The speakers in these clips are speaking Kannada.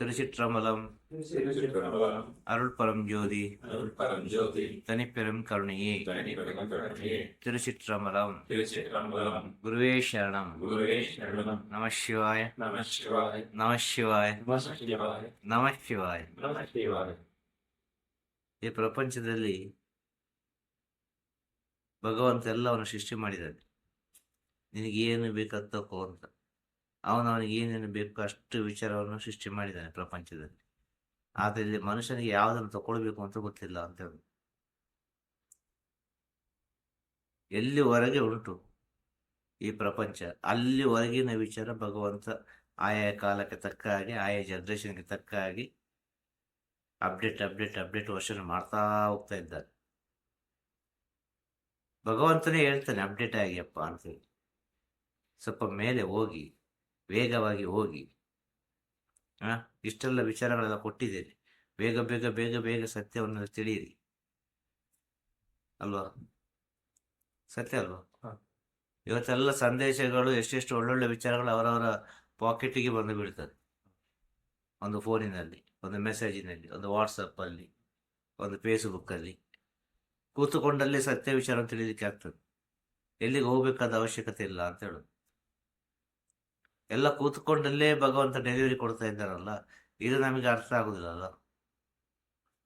திருச்சிற்றம்பலம் திருச்சிற்றம்பலம் அருள் பரம் ஜோதி அருள் பரஞ்சோதி தனிப்பெரும் கருணையே தனிப்பெரும் கருணையே திருச்சிற்றம்பலம் திருச்சிற்றம்பலம் குருவே சரணம் குருவே சரணம் நம சிவாய நம சிவாய நம சிவாய நம சிவாய நம ಶಿವಾಯ நம சிவாய ಈ ಪ್ರಪಂಚದಲ್ಲಿ ಭಗವಂತ ಎಲ್ಲವನ್ನು ಸೃಷ್ಟಿ ಮಾಡಿದ್ದಾನೆ ನಿನಗೆ ಏನು ಬೇಕಂತ ತಕೋ ಅಂತ ಅವನು ಅವನಿಗೆ ಏನೇನು ಬೇಕು ಅಷ್ಟು ವಿಚಾರವನ್ನು ಸೃಷ್ಟಿ ಮಾಡಿದ್ದಾನೆ ಪ್ರಪಂಚದಲ್ಲಿ. ಆದರೆ ಇಲ್ಲಿ ಮನುಷ್ಯನಿಗೆ ಯಾವುದನ್ನು ತಗೊಳ್ಬೇಕು ಅಂತ ಗೊತ್ತಿಲ್ಲ ಅಂತ ಹೇಳಿ. ಎಲ್ಲಿವರೆಗೆ ಉಂಟು ಈ ಪ್ರಪಂಚ? ಅಲ್ಲಿ ಹೊರಗಿನ ವಿಚಾರ ಭಗವಂತ ಆಯಾ ಕಾಲಕ್ಕೆ ತಕ್ಕ ಹಾಗೆ, ಆಯಾ ಜನ್ರೇಷನ್ಗೆ ತಕ್ಕ ಹಾಗೆ ಅಪ್ಡೇಟ್ ಅಪ್ಡೇಟ್ ಅಪ್ಡೇಟ್ ವರ್ಷನ್ ಮಾಡ್ತಾ ಹೋಗ್ತಾ ಇದ್ದಾರೆ ಭಗವಂತನೇ ಹೇಳ್ತಾನೆ ಅಪ್ಡೇಟ್ ಆಗಿಯಪ್ಪ ಅಂತೇಳಿ ಸ್ವಲ್ಪ ಮೇಲೆ ಹೋಗಿ ವೇಗವಾಗಿ ಹೋಗಿ ಆ ಇಷ್ಟೆಲ್ಲ ವಿಚಾರಗಳೆಲ್ಲ ಕೊಟ್ಟಿದ್ದೇನೆ. ಬೇಗ ಬೇಗ ಬೇಗ ಬೇಗ ಸತ್ಯವನ್ನು ತಿಳಿಯಿರಿ. ಅಲ್ವಾ? ಸತ್ಯ ಅಲ್ವಾ? ಹ. ಇವತ್ತೆಲ್ಲ ಸಂದೇಶಗಳು ಎಷ್ಟೆಷ್ಟು ಒಳ್ಳೊಳ್ಳೆ ವಿಚಾರಗಳು ಅವರವರ ಪಾಕೆಟಿಗೆ ಬಂದು ಬೀಳ್ತದೆ. ಒಂದು ಫೋನಿನಲ್ಲಿ ಒಂದು ಮೆಸೇಜಿನಲ್ಲಿ ಒಂದು ವಾಟ್ಸಪ್ಪಲ್ಲಿ ಒಂದು ಫೇಸ್ಬುಕ್ಕಲ್ಲಿ. ಕೂತುಕೊಂಡಲ್ಲಿ ಸತ್ಯ ವಿಚಾರ ತಿಳಿಲಿಕ್ಕೆ ಆಗ್ತದೆ. ಎಲ್ಲಿಗೆ ಹೋಗಬೇಕಾದ ಅವಶ್ಯಕತೆ ಇಲ್ಲ ಅಂತ ಹೇಳೋದು. ಎಲ್ಲ ಕೂತ್ಕೊಂಡಲ್ಲೇ ಭಗವಂತ ಡೆಲಿವರಿ ಕೊಡ್ತಾ ಇದ್ದಾರಲ್ಲ, ಇದು ನಮಗೆ ಅರ್ಥ ಆಗೋದಿಲ್ಲಲ್ಲ.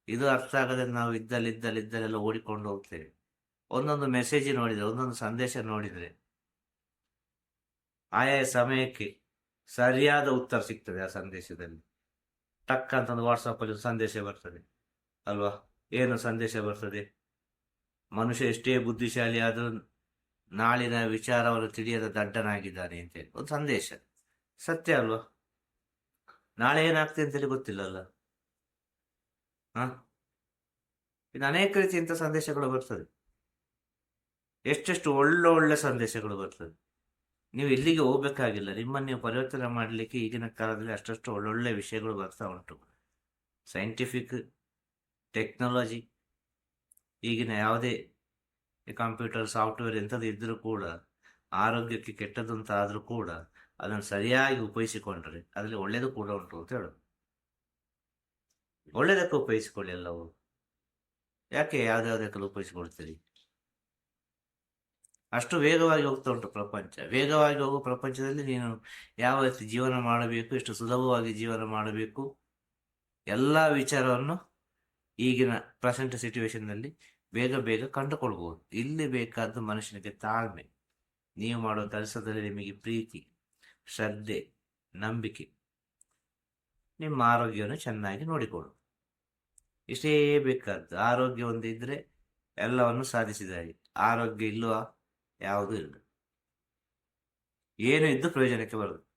ಇದು ಅರ್ಥ ಆಗದೆ ನಾವು ಇದ್ದಲ್ಲಿ ಇದ್ದಲ್ಲಿ ಓಡಿಕೊಂಡು ಹೋಗ್ತೇವೆ. ಒಂದೊಂದು ಮೆಸೇಜ್ ನೋಡಿದ್ರೆ, ಒಂದೊಂದು ಸಂದೇಶ ನೋಡಿದ್ರೆ ಆಯಾ ಸಮಯಕ್ಕೆ ಸರಿಯಾದ ಉತ್ತರ ಸಿಗ್ತದೆ ಆ ಸಂದೇಶದಲ್ಲಿ. ಟಕ್ ಅಂತ ಒಂದು ವಾಟ್ಸಪ್ಪಲ್ಲಿ ಸಂದೇಶ ಬರ್ತದೆ. ಅಲ್ವಾ? ಏನು ಸಂದೇಶ ಬರ್ತದೆ? ಮನುಷ್ಯ ಎಷ್ಟೇ ಬುದ್ಧಿಶಾಲಿ ಆದರೂ ನಾಳಿನ ವಿಚಾರವನ್ನು ತಿಳಿಯದ ದಡ್ಡನಾಗಿದ್ದಾನೆ ಅಂತೇಳಿ ಒಂದು ಸಂದೇಶ. ಸತ್ಯ ಅಲ್ವಾ? ನಾಳೆ ಏನಾಗ್ತದೆ ಅಂತೇಳಿ ಗೊತ್ತಿಲ್ಲಲ್ಲ. ಹಾಂ? ಇನ್ನು ಅನೇಕ ರೀತಿ ಇಂಥ ಸಂದೇಶಗಳು ಬರ್ತದೆ. ಎಷ್ಟೆಷ್ಟು ಒಳ್ಳೆ ಒಳ್ಳೆ ಸಂದೇಶಗಳು ಬರ್ತದೆ. ನೀವು ಇಲ್ಲಿಗೆ ಹೋಗ್ಬೇಕಾಗಿಲ್ಲ. ನಿಮ್ಮನ್ನು ನೀವು ಪರಿವರ್ತನೆ ಮಾಡಲಿಕ್ಕೆ ಈಗಿನ ಕಾಲದಲ್ಲಿ ಅಷ್ಟಷ್ಟು ಒಳ್ಳೊಳ್ಳೆ ವಿಷಯಗಳು ಬರ್ತಾ ಉಂಟು. ಸೈಂಟಿಫಿಕ್ ಟೆಕ್ನಾಲಜಿ ಈಗಿನ ಯಾವುದೇ ಕಂಪ್ಯೂಟರ್ ಸಾಫ್ಟ್ವೇರ್ ಎಂಥದ್ದು ಇದ್ದರೂ ಕೂಡ, ಆರೋಗ್ಯಕ್ಕೆ ಕೆಟ್ಟದ್ದು ಅಂತ ಆದರೂ ಕೂಡ ಅದನ್ನು ಸರಿಯಾಗಿ ಉಪಯೋಗಿಸಿಕೊಂಡ್ರೆ ಅದರಲ್ಲಿ ಒಳ್ಳೆಯದು ಕೂಡ ಉಂಟು ಅಂತ ಹೇಳೋದು. ಒಳ್ಳೆಯದಕ್ಕೆ ಉಪಯೋಗಿಸಿಕೊಳ್ಳಿ ಎಲ್ಲವು. ಯಾಕೆ ಯಾವುದ್ಯಾವುದಕ್ಕೆಲ್ಲ ಉಪಯೋಗಿಸಿಕೊಳ್ತೀರಿ? ಅಷ್ಟು ವೇಗವಾಗಿ ಹೋಗ್ತಾ ಉಂಟು ಪ್ರಪಂಚ. ವೇಗವಾಗಿ ಹೋಗುವ ಪ್ರಪಂಚದಲ್ಲಿ ನೀನು ಯಾವ ರೀತಿ ಜೀವನ ಮಾಡಬೇಕು, ಎಷ್ಟು ಸುಲಭವಾಗಿ ಜೀವನ ಮಾಡಬೇಕು, ಎಲ್ಲ ವಿಚಾರವನ್ನು ಈಗಿನ ಪ್ರೆಸೆಂಟ್ ಸಿಚುವೇಶನ್ನಲ್ಲಿ ಬೇಗ ಬೇಗ ಕಂಡುಕೊಳ್ಬೋದು. ಇಲ್ಲಿ ಬೇಕಾದ ಮನುಷ್ಯನಿಗೆ ತಾಳ್ಮೆ. ನೀವು ಮಾಡುವ ಕೆಲಸದಲ್ಲಿ ನಿಮಗೆ ಪ್ರೀತಿ. ಶ್ರದ್ಧೆ, ನಂಬಿಕೆ, ನಿಮ್ಮ ಆರೋಗ್ಯವನ್ನು ಚೆನ್ನಾಗಿ ನೋಡಿಕೊಳ್ಳು. ಇಷ್ಟೇ ಬೇಕಾದ್ದು ಆರೋಗ್ಯ ಒಂದಿದ್ದರೆ ಎಲ್ಲವನ್ನು ಸಾಧಿಸಿದಾಗೆ ಆರೋಗ್ಯ ಇಲ್ಲವ ಯಾವುದೂ ಇಲ್ಲ. ಏನು ಇದ್ದು ಪ್ರಯೋಜನಕ್ಕೆ ಬರೋದು.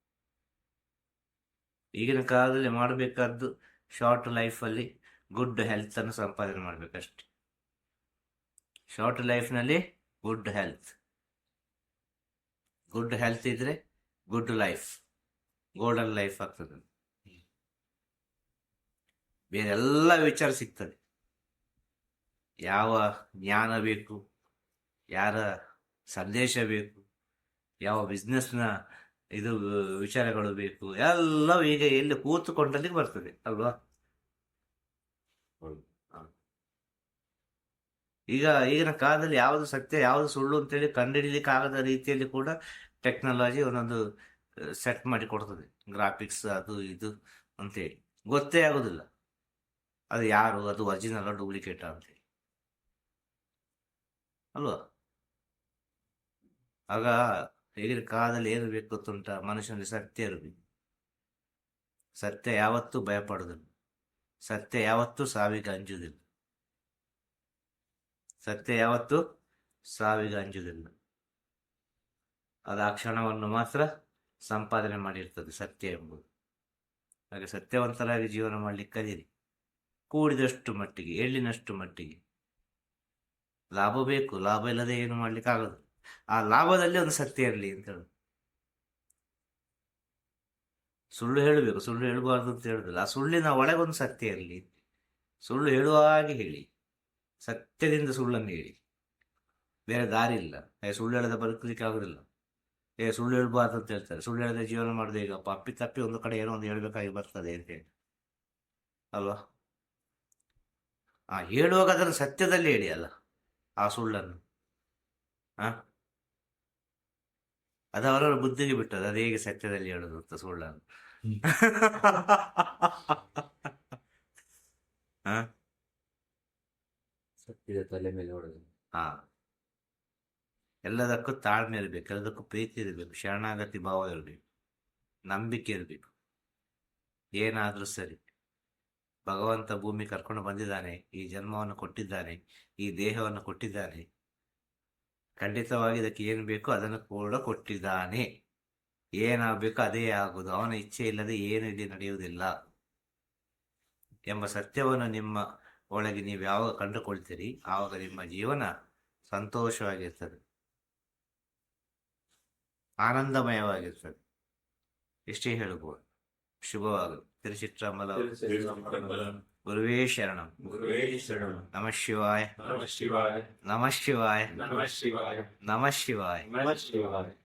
ಈಗಿನ ಕಾಲದಲ್ಲಿ ಮಾಡಬೇಕಾದ್ದು ಶಾರ್ಟ್ ಲೈಫಲ್ಲಿ ಗುಡ್ ಹೆಲ್ತ್ ಅನ್ನು ಸಂಪಾದನೆ ಮಾಡಬೇಕಷ್ಟೆ. ಶಾರ್ಟ್ ಲೈಫ್ನಲ್ಲಿ ಗುಡ್ ಹೆಲ್ತ್ ಗುಡ್ ಹೆಲ್ತ್ ಇದ್ರೆ ಗುಡ್ ಲೈಫ್ ಗೋಲ್ಡನ್ ಲೈಫ್ ಆಗ್ತದೆ. ಬೇರೆಲ್ಲ ವಿಚಾರ ಸಿಗ್ತದೆ. ಯಾವ ಜ್ಞಾನ ಬೇಕು, ಯಾರ ಸಂದೇಶ ಬೇಕು, ಯಾವ ಬಿಸ್ನೆಸ್ನ ಇದು ವಿಚಾರಗಳು ಬೇಕು, ಎಲ್ಲವೂ ಈಗ ಎಲ್ಲಿ ಕೂತುಕೊಂಡಲ್ಲಿ ಬರ್ತದೆ, ಅಲ್ವಾ. ಈಗ ಈಗಿನ ಕಾಲದಲ್ಲಿ ಯಾವುದು ಸತ್ಯ, ಯಾವುದು ಸುಳ್ಳು ಅಂತೇಳಿ ಕಂಡುಹಿಡಿಯಲಿಕ್ಕೆ ಆಗದ ರೀತಿಯಲ್ಲಿ ಕೂಡ ಟೆಕ್ನಾಲಜಿ ಒಂದೊಂದು ಸೆಟ್ ಮಾಡಿ ಕೊಡ್ತದೆ. ಗ್ರಾಫಿಕ್ಸ್ ಅದು ಇದು ಅಂತೇಳಿ. ಗೊತ್ತೇ ಆಗೋದಿಲ್ಲ. ಅದು ಯಾರು, ಅದು ಒರಿಜಿನಲ್ ಡೂಪ್ಲಿಕೇಟ್ ಅಂತೇಳಿ. ಅಲ್ವಾ? ಆಗ ಈಗಿನ ಕಾಲದಲ್ಲಿ ಏನು ಬೇಕು ಗೊತ್ತುಂಟ ಮನುಷ್ಯನಲ್ಲಿ ಸತ್ಯ ಇರಬೇಕು ಸತ್ಯ ಯಾವತ್ತೂ ಭಯಪಡೋದಿಲ್ಲ ಸತ್ಯ ಯಾವತ್ತೂ ಸಾವಿಗೆ ಅಂಜುವುದಿಲ್ಲ. ಸತ್ಯ ಯಾವತ್ತೂ ಸಾವಿಗೆ ಅಂಜುವುದಿಲ್ಲ. ಅದು ಆ ಕ್ಷಣವನ್ನು ಮಾತ್ರ ಸಂಪಾದನೆ ಮಾಡಿರ್ತದೆ ಸತ್ಯ ಎಂಬುದು. ಹಾಗೆ ಸತ್ಯವಂತರಾಗಿ ಜೀವನ ಮಾಡಲಿಕ್ಕೆ ಕಲೀರಿ ಕೂಡಿದಷ್ಟು ಮಟ್ಟಿಗೆ, ಎಳ್ಳಿನಷ್ಟು ಮಟ್ಟಿಗೆ. ಲಾಭ ಬೇಕು, ಲಾಭ ಇಲ್ಲದೆ ಏನು ಮಾಡ್ಲಿಕ್ಕೆ ಆಗೋದು ಆ ಲಾಭದಲ್ಲಿ ಒಂದು ಸತ್ಯ ಇರಲಿ ಅಂತ ಹೇಳುದು ಸುಳ್ಳು ಹೇಳಬೇಕು, ಸುಳ್ಳು ಹೇಳಬಾರ್ದು ಅಂತ ಹೇಳುದಿಲ್ಲ. ಆ ಸುಳ್ಳಿನ ಒಳಗೊಂದು ಸತ್ಯ ಇರಲಿ. ಸುಳ್ಳು ಹೇಳುವ ಹಾಗೆ ಹೇಳಿ. ಸತ್ಯದಿಂದ ಸುಳ್ಳನ್ನು ಹೇಳಿ. ಬೇರೆ ದಾರಿ ಇಲ್ಲ ಸುಳ್ಳು ಹೇಳದ ಬದುಕಲಿಕ್ಕೆ ಆಗೋದಿಲ್ಲ ಏ ಸುಳ್ಳು ಹೇಳ್ಬಾರ್ದು ಅಂತ ಹೇಳ್ತಾರೆ. ಸುಳ್ಳು ಹೇಳದೆ ಜೀವನ ಮಾಡಿದೆ ಈಗ ಅಪ್ಪಿ ತಪ್ಪಿ ಒಂದು ಕಡೆ ಏನೋ ಒಂದು ಹೇಳ್ಬೇಕಾಗಿ ಬರ್ತದೆ ಅಂತ ಹೇಳಿ. ಅಲ್ವಾ? ಆ ಹೇಳುವಾಗ ಅದನ್ನು ಸತ್ಯದಲ್ಲಿ ಹೇಳಿ ಅಲ್ಲ ಆ ಸುಳ್ಳನ್ನು. ಆ? ಅದು ಅವರವರ ಬುದ್ಧಿಗೆ ಬಿಟ್ಟದ ಅದು ಹೇಗೆ ಸತ್ಯದಲ್ಲಿ ಹೇಳೋದು ಅಂತ ಸುಳ್ಳನ್ನು. ಹ ಸತ್ಯದ ತಲೆ ಮೇಲೆ ಹೊಡೆದು. ಹಾ ಎಲ್ಲದಕ್ಕೂ ತಾಳ್ಮೆ ಇರಬೇಕು, ಎಲ್ಲದಕ್ಕೂ ಪ್ರೀತಿ ಇರಬೇಕು, ಶರಣಾಗತಿ ಭಾವ ಇರಬೇಕು, ನಂಬಿಕೆ ಇರಬೇಕು. ಏನಾದರೂ ಸರಿ. ಭಗವಂತ ಭೂಮಿ ಕರ್ಕೊಂಡು ಬಂದಿದ್ದಾನೆ, ಈ ಜನ್ಮವನ್ನು ಕೊಟ್ಟಿದ್ದಾನೆ, ಈ ದೇಹವನ್ನು ಕೊಟ್ಟಿದ್ದಾನೆ. ಖಂಡಿತವಾಗಿ ಇದಕ್ಕೆ ಏನು ಬೇಕೋ ಅದನ್ನು ಕೂಡ ಕೊಟ್ಟಿದ್ದಾನೆ. ಏನಾಗಬೇಕು ಅದೇ ಆಗುವುದು ಅವನ ಇಚ್ಛೆ ಇಲ್ಲದೆ ಏನು ಇಲ್ಲಿ ನಡೆಯುವುದಿಲ್ಲ. ಎಂಬ ಸತ್ಯವನ್ನು ನಿಮ್ಮ ಒಳಗೆ ನೀವು ಯಾವಾಗ ಕಂಡುಕೊಳ್ತೀರಿ, ಆವಾಗ ನಿಮ್ಮ ಜೀವನ ಸಂತೋಷವಾಗಿರ್ತದೆ. ಆನಂದಮಯವಾಗಿರ್ತದೆ ಇಷ್ಟೇ ಹೇಳಬಹುದು ಶುಭವಾಗಲು ತಿರುಚಿತ್ರಮಲ ಗುರುವೇ ಶರಣಂ ಗುರುವೇ ಶರಣಂ ನಮಃ ಶಿವಾಯ ನಮಃ ಶಿವಾಯ ನಮಃ ಶಿವಾಯ ನಮಃ ಶಿವಾಯ ನಮಃ ಶಿವಾಯ